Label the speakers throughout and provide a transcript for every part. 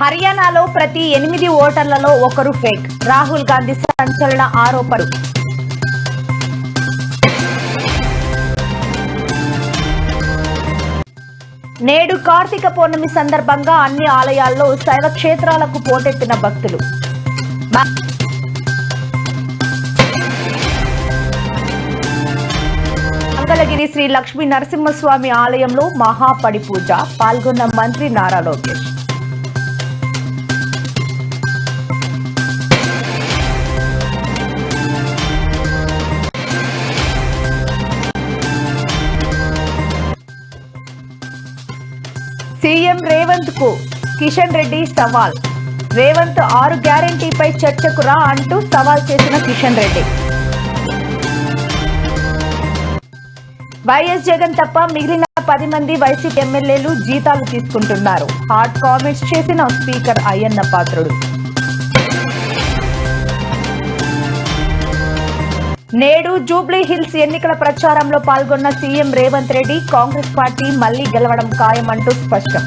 Speaker 1: హర్యానాలో ప్రతి ఎనిమిది ఓటర్లలో ఒకరు ఫేక్. రాహుల్ గాంధీ సంచలన ఆరోపణలు. నేడు కార్తీక పౌర్ణమి సందర్భంగా అన్ని ఆలయాల్లో శైవ క్షేత్రాలకు పోటెత్తిన భక్తులు. మంగళగిరి శ్రీ లక్ష్మీ నరసింహస్వామి ఆలయంలో మహాపడి పూజ. పాల్గొన్న మంత్రి నారా లోకేష్. సీఎం రేవంత్కు కిషన్ రెడ్డి సవాల్. రేవంత్ ఆరు గ్యారంటీపై చర్చకు రా అంటూ సవాల్ చేసిన కిషన్ రెడ్డి. వైఎస్ జగన్ తప్ప మిగిలిన పది మంది వైసీపీ ఎమ్మెల్యేలు జీతాలు తీసుకుంటున్నారు. హాట్ కామెంట్స్ చేసిన స్పీకర్ అయ్యన్న పాత్రుడు. నేడు జూబ్లీ హిల్స్ ఎన్నికల ప్రచారంలో పాల్గొన్న సీఎం రేవంత్ రెడ్డి కాంగ్రెస్ పార్టీ మళ్ళీ గెలవడం ఖాయమంటూ స్పష్టం.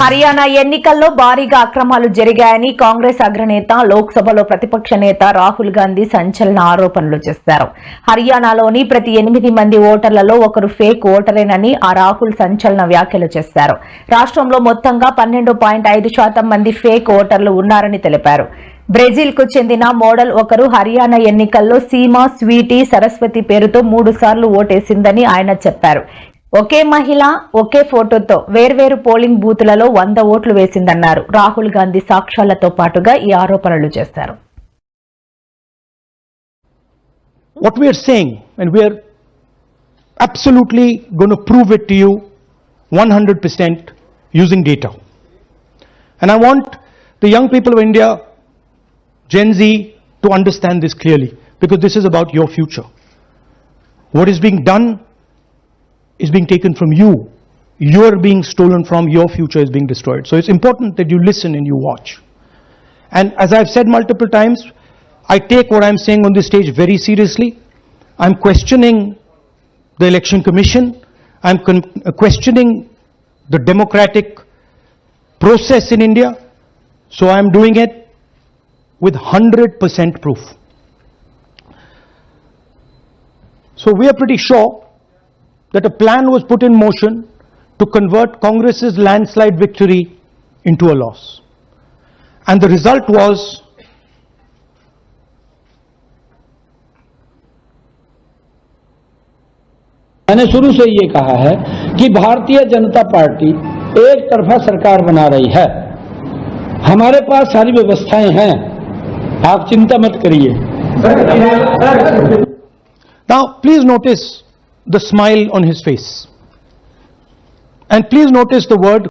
Speaker 1: హర్యానా ఎన్నికల్లో భారీగా అక్రమాలు జరిగాయని కాంగ్రెస్ అగ్రనేత లోక్సభలో ప్రతిపక్ష నేత రాహుల్ గాంధీ సంచలన ఆరోపణలు చేశారు. హర్యానాలోని ప్రతి ఎనిమిది మంది ఓటర్లలో ఒకరు ఫేక్ ఓటరేనని ఆ రాహుల్ సంచలన వ్యాఖ్యలు చేశారు. రాష్ట్రంలో మొత్తంగా పన్నెండు పాయింట్ ఐదు శాతం మంది ఫేక్ ఓటర్లు ఉన్నారని తెలిపారు. బ్రెజిల్కు చెందిన మోడల్ ఒకరు హర్యానా ఎన్నికల్లో సీమా స్వీటీ సరస్వతి పేరుతో మూడు సార్లు ఓటేసిందని ఆయన చెప్పారు. ఒకే మహిళ ఒకే ఫోటోతో వేర్వేరు పోలింగ్ బూతులలో వంద ఓట్లు వేసిందన్నారు. రాహుల్ గాంధీ సాక్ష్యాలతో పాటుగా ఈ ఆరోపణలు చేశారు.
Speaker 2: What we are saying, and we are absolutely going to prove it to you 100% using data. And I want the young people of India, Gen Z, to understand this clearly, because this is about your future. What is being done is being taken from you. You're being stolen from, your future is being destroyed. So it's important that you listen and you watch. And as I've said multiple times, I take what I'm saying on this stage very seriously. I'm questioning the Election Commission. I'm questioning the democratic process in India. So I'm doing it with 100% proof. So we are pretty sure that a plan was put in motion to convert Congress's landslide victory into a loss. And the result was
Speaker 3: मैंने शुरू से ये कहा है कि Bharatiya Janata party एक तरफा सरकार बना रही है हमारे पास सारी व्यवस्थाएँ हैं आप चिंता मत करिए
Speaker 2: Now, please notice the smile on his face. And please notice the word